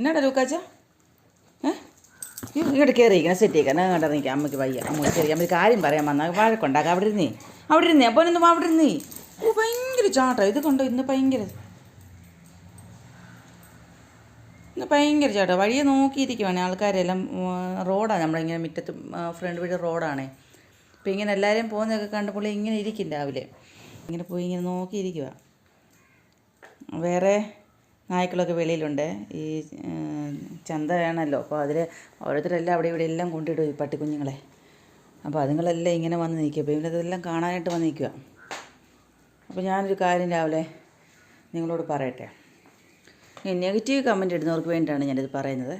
എന്നാടാ ലൂക്കാച്ച ഏ? കയറി ഇങ്ങോട്ട് കയറിയിരിക്കണം സെറ്റ് ചെയ്യിക്കണം അങ്ങോട്ട് ഇറങ്ങിക്കാം അമ്മയ്ക്ക് വയ്യ. അമ്മ ശരി അമ്മ കാര്യം പറയാൻ വന്നാൽ വഴക്കുണ്ടാക്കാം അവിടെ ഇരുന്നേ. അവിടെ ഇരുന്നേ അപ്പോൾ ഒന്നും അവിടെ ഇരുന്നേ. ഓ ഭയങ്കര ചാട്ടോ. ഇത് കണ്ടോ ഇന്ന് ഭയങ്കര ഇന്ന് ഭയങ്കര ചാട്ടം. വഴിയെ നോക്കിയിരിക്കുവാണേ ആൾക്കാരെല്ലാം റോഡാണ് നമ്മളിങ്ങനെ മുറ്റത്ത് ഫ്രണ്ട് വീട് റോഡാണേ. അപ്പോൾ ഇങ്ങനെ എല്ലാവരും പോകുന്നതൊക്കെ കണ്ടപ്പോൾ ഇങ്ങനെ ഇരിക്കും രാവിലെ. ഇങ്ങനെ പോയി ഇങ്ങനെ നോക്കിയിരിക്കുക വേറെ നായ്ക്കളൊക്കെ വെളിയിലുണ്ട്. ഈ ചന്തയാണല്ലോ. അപ്പോൾ അതിൽ ഓരോരുത്തരെല്ലാം അവിടെ ഇവിടെ എല്ലാം കൊണ്ടിടും ഈ പട്ടിക്കുഞ്ഞുങ്ങളെ. അപ്പോൾ അതുങ്ങളെല്ലാം ഇങ്ങനെ വന്ന് നിൽക്കുക. അപ്പോൾ ഇവരതെല്ലാം കാണാനായിട്ട് വന്ന് നിൽക്കുക. അപ്പോൾ ഞാനൊരു കാര്യം രാവിലെ നിങ്ങളോട് പറയട്ടെ. നെഗറ്റീവ് കമന്റ് ഇടുന്നവർക്ക് വേണ്ടിയിട്ടാണ് ഞാനിത് പറയുന്നത്.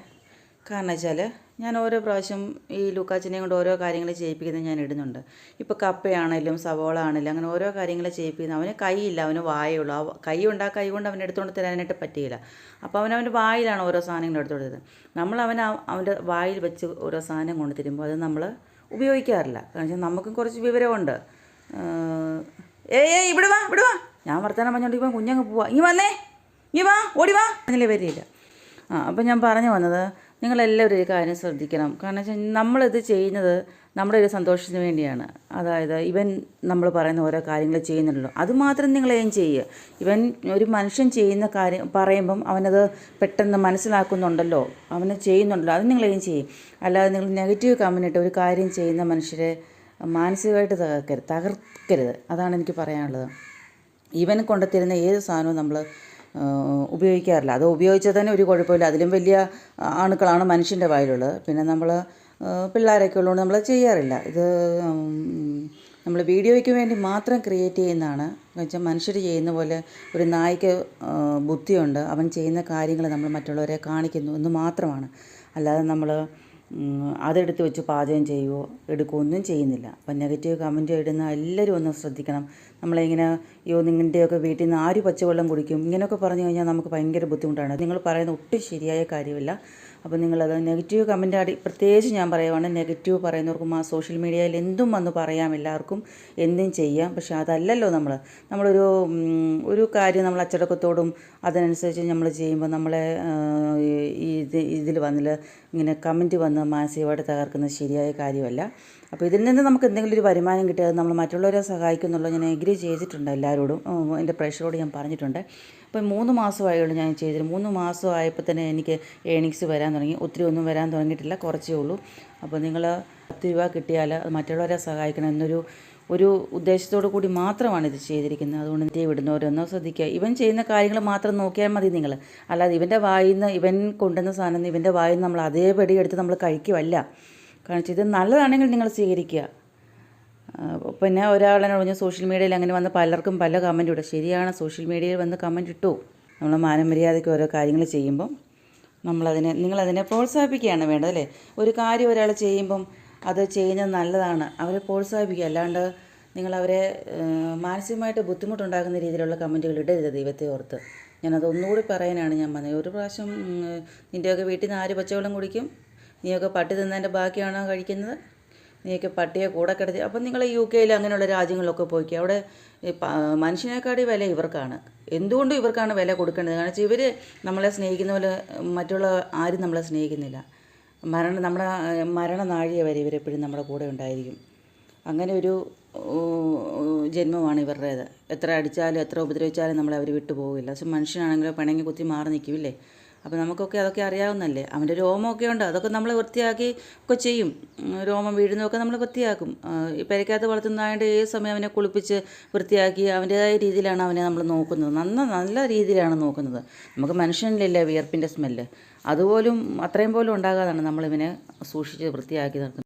കാരണം വെച്ചാൽ ഞാൻ ഓരോ പ്രാവശ്യം ഈ ലുക്കാച്ചിനെ കൊണ്ട് ഓരോ കാര്യങ്ങൾ ചെയ്യിപ്പിക്കുന്നത് ഞാൻ ഇടുന്നുണ്ട്. ഇപ്പോൾ കപ്പയാണേലും സവോള ആണേലും അങ്ങനെ ഓരോ കാര്യങ്ങൾ ചെയ്യിപ്പിക്കുന്നത് അവന് കൈയില്ല അവന് വായുള്ളൂ ആ കൈ ഉണ്ട് ആ കൈ കൊണ്ട് അവൻ എടുത്തുകൊണ്ട് തരാനായിട്ട് പറ്റിയില്ല. അപ്പോൾ അവൻ വായിലാണ് ഓരോ സാധനങ്ങൾ എടുത്തുകൊടുത്തത് നമ്മൾ അവൻ അവന്റെ വായിൽ വെച്ച് ഓരോ സാധനം കൊണ്ട് തരുമ്പോൾ അത് നമ്മൾ ഉപയോഗിക്കാറില്ല. കാരണം വെച്ചാൽ നമുക്കും കുറച്ച് വിവരമുണ്ട് ഏയ് ഏയ് ഇവിടെ വാ ഇവിടെ വാ. ഞാൻ വർത്തമാനം പറഞ്ഞോണ്ട് ഇപ്പം കുഞ്ഞങ്ങ് പോവാ. ഇങ്ങ് വന്നേ. ഇങ്ങ് വാ ഓടി വാ. അങ്ങനെ വരില്ല. ആ അപ്പം ഞാൻ പറഞ്ഞു വന്നത് നിങ്ങളെല്ലാവരും ഒരു കാര്യം ശ്രദ്ധിക്കണം. കാരണം വെച്ചാൽ നമ്മളിത് ചെയ്യുന്നത് നമ്മുടെ ഒരു സന്തോഷത്തിന് വേണ്ടിയാണ്. അതായത് ഇവൻ നമ്മൾ പറയുന്ന ഓരോ കാര്യങ്ങൾ ചെയ്യുന്നുണ്ടല്ലോ. അതുമാത്രം നിങ്ങൾ ഏം ചെയ്യുക. ഇവൻ ഒരു മനുഷ്യൻ ചെയ്യുന്ന കാര്യം പറയുമ്പം അവനത് പെട്ടെന്ന് മനസ്സിലാക്കുന്നുണ്ടല്ലോ. അവന് ചെയ്യുന്നുണ്ടല്ലോ. അത് നിങ്ങൾ ഏം ചെയ്യും. അല്ലാതെ നിങ്ങൾ നെഗറ്റീവ് കമന്റ് ഇട്ട് ഒരു കാര്യം ചെയ്യുന്ന മനുഷ്യരെ മാനസികമായിട്ട് തകർക്കരുത്. തകർക്കരുത്. അതാണ് എനിക്ക് പറയാനുള്ളത്. ഇവൻ കൊണ്ടുത്തരുന്ന ഏത് സാധനവും നമ്മൾ ഉപയോഗിക്കാറില്ല. അത് ഉപയോഗിച്ചാൽ തന്നെ ഒരു കുഴപ്പമില്ല. അതിലും വലിയ അണുക്കളാണ് മനുഷ്യന്റെ വായിലുള്ളത്. പിന്നെ നമ്മൾ പിള്ളേരൊക്കെ ഉള്ളതുകൊണ്ട് നമ്മൾ ചെയ്യാറില്ല. ഇത് നമ്മൾ വീഡിയോയ്ക്ക് വേണ്ടി മാത്രം ക്രിയേറ്റ് ചെയ്യുന്നതാണ്. വെച്ചാൽ മനുഷ്യർ ചെയ്യുന്ന പോലെ ഒരു നായ്ക്ക് ബുദ്ധിയുണ്ട്. അവൻ ചെയ്യുന്ന കാര്യങ്ങൾ നമ്മൾ മറ്റുള്ളവരെ കാണിക്കുന്നു എന്ന് മാത്രമാണ്. അല്ലാതെ നമ്മൾ അതെടുത്ത് വെച്ച് പാചകം ചെയ്യുമോ എടുക്കുകയോ ഒന്നും ചെയ്യുന്നില്ല. അപ്പം നെഗറ്റീവ് കമന്റ് ഇടുന്ന എല്ലാവരും ഒന്ന് ശ്രദ്ധിക്കണം. നമ്മളിങ്ങനെ അയ്യോ നിങ്ങളുടെയൊക്കെ വീട്ടിൽ നിന്ന് ആര് പച്ചവെള്ളം കുടിക്കും? ഇങ്ങനെയൊക്കെ പറഞ്ഞു കഴിഞ്ഞാൽ നമുക്ക് ഭയങ്കര ബുദ്ധിമുട്ടാണ്. നിങ്ങൾ പറയുന്ന ഒട്ടും ശരിയായ കാര്യമില്ല. അപ്പോൾ നിങ്ങളത് നെഗറ്റീവ് കമന്റ് അടി പ്രത്യേകിച്ച് ഞാൻ പറയുവാണ് നെഗറ്റീവ് പറയുന്നവർക്കും ആ സോഷ്യൽ മീഡിയയിൽ എന്തും വന്ന് പറയാം എല്ലാവർക്കും എന്തും ചെയ്യാം. പക്ഷെ അതല്ലല്ലോ നമ്മൾ നമ്മളൊരു ഒരു കാര്യം നമ്മൾ അച്ചടക്കത്തോടും അതിനനുസരിച്ച് നമ്മൾ ചെയ്യുമ്പോൾ നമ്മളെ ഇത് ഇതിൽ വന്നിൽ ഇങ്ങനെ കമന്റ് വന്ന് മാനസികമായിട്ട് തകർക്കുന്നത് ശരിയായ കാര്യമല്ല. അപ്പോൾ ഇതിൽ നിന്ന് നമുക്ക് എന്തെങ്കിലും ഒരു വരുമാനം കിട്ടിയാൽ നമ്മൾ മറ്റുള്ളവരെ സഹായിക്കുന്നുള്ളൂ ഞാൻ എഗ്രി ചെയ്തിട്ടുണ്ട് എല്ലാവരോടും. എന്റെ പ്രേക്ഷകരോട് ഞാൻ പറഞ്ഞിട്ടുണ്ട്. അപ്പോൾ മൂന്ന് മാസമായുള്ളൂ ഞാൻ ചെയ്തിട്ട്. മൂന്ന് മാസമായപ്പോൾ തന്നെ എനിക്ക് ഏണിങ്സ് വരാൻ തുടങ്ങി. ഒത്തിരി ഒന്നും വരാൻ തുടങ്ങിയിട്ടില്ല കുറച്ചേ ഉള്ളൂ. അപ്പോൾ നിങ്ങൾ പത്ത് രൂപ കിട്ടിയാൽ മറ്റുള്ളവരെ സഹായിക്കണം എന്നൊരു ഒരു ഉദ്ദേശത്തോടു കൂടി മാത്രമാണ് ഇത് ചെയ്തിരിക്കുന്നത്. അതുകൊണ്ട് ഇന്ത്യ വിടുന്നവരൊന്നോ ശ്രദ്ധിക്കുക. ഇവൻ ചെയ്യുന്ന കാര്യങ്ങൾ മാത്രം നോക്കിയാൽ മതി നിങ്ങൾ. അല്ലാതെ ഇവന്റെ വായിൽ നിന്ന് ഇവൻ കൊണ്ടുവന്ന സാധനം ഇവന്റെ വായിൽ നിന്ന് നമ്മൾ അതേപടി എടുത്ത് നമ്മൾ കഴിക്കുമല്ല കാരണം ഇത് നല്ലതാണെങ്കിൽ നിങ്ങൾ സ്വീകരിക്കുക. പിന്നെ ഒരാളെന്നെ പറഞ്ഞു സോഷ്യൽ മീഡിയയിൽ അങ്ങനെ വന്ന് പലർക്കും പല കമന്റ് ഇടും. ശരിയാണ് സോഷ്യൽ മീഡിയയിൽ വന്ന് കമന്റ് ഇട്ടു. നമ്മൾ മാനമര്യാദയ്ക്ക് ഓരോ കാര്യങ്ങൾ ചെയ്യുമ്പം നമ്മളതിനെ നിങ്ങളതിനെ പ്രോത്സാഹിപ്പിക്കുകയാണ് വേണ്ടത് അല്ലേ? ഒരു കാര്യം ഒരാൾ ചെയ്യുമ്പം അത് ചെയ്യുന്നത് നല്ലതാണ്. അവരെ പ്രോത്സാഹിപ്പിക്കുക. അല്ലാണ്ട് നിങ്ങളവരെ മാനസികമായിട്ട് ബുദ്ധിമുട്ടുണ്ടാക്കുന്ന രീതിയിലുള്ള കമന്റുകൾ ഇടരുത് ദൈവത്തെ ഓർത്ത്. ഞാനത് ഒന്നുകൂടി പറയാനാണ് ഞാൻ പറഞ്ഞത്. ഒരു പ്രാവശ്യം നിന്റെയൊക്കെ വീട്ടിൽ നിന്ന് ആര് പച്ചവെള്ളം കുടിക്കും? നീയൊക്കെ പട്ടി തിന്നതിന്റെ ബാക്കിയാണോ കഴിക്കുന്നത്? നീയൊക്കെ പട്ടിയെ കൂടെ കിടത്തി. അപ്പം നിങ്ങൾ യു കെയിൽ അങ്ങനെയുള്ള രാജ്യങ്ങളിലൊക്കെ പോയിക്കുക അവിടെ മനുഷ്യനേക്കാടി വില ഇവർക്കാണ്. എന്തുകൊണ്ടും ഇവർക്കാണ് വില കൊടുക്കേണ്ടത്? കാരണം വെച്ചാൽ ഇവർ നമ്മളെ സ്നേഹിക്കുന്ന പോലെ മറ്റുള്ള ആരും നമ്മളെ സ്നേഹിക്കുന്നില്ല. മരണം നമ്മുടെ മരണനാഴിക വരെ ഇവരെപ്പോഴും നമ്മുടെ കൂടെ ഉണ്ടായിരിക്കും. അങ്ങനെ ഒരു ജന്മമാണ് ഇവരുടേത്. എത്ര അടിച്ചാലും എത്ര ഉപദ്രവിച്ചാലും നമ്മളെ അവർ വിട്ടു പോകില്ല പക്ഷെ മനുഷ്യനാണെങ്കിലോ പിണങ്ങി കുത്തി മാറി നിൽക്കില്ലേ അപ്പോൾ നമുക്കൊക്കെ അതൊക്കെ അറിയാവുന്നല്ലേ അവന്റെ രോമമൊക്കെ ഉണ്ട്. അതൊക്കെ നമ്മൾ വൃത്തിയാക്കി ഒക്കെ ചെയ്യും. രോമം വീഴുന്നതൊക്കെ നമ്മൾ വൃത്തിയാക്കും. പെരക്കകത്ത് വളർത്തുന്നതായത് ഏത് സമയം അവനെ കുളിപ്പിച്ച് വൃത്തിയാക്കി അവന്റേതായ രീതിയിലാണ് അവനെ നമ്മൾ നോക്കുന്നത്. നന്ന നല്ല രീതിയിലാണ് നോക്കുന്നത്. നമുക്ക് മനുഷ്യനിലല്ലേ വിയർപ്പിന്റെ സ്മെല്ല്. അതുപോലും അത്രയും പോലും ഉണ്ടാകാതാണ് നമ്മളിവനെ സൂക്ഷിച്ച് വൃത്തിയാക്കി നിർത്തുന്നത്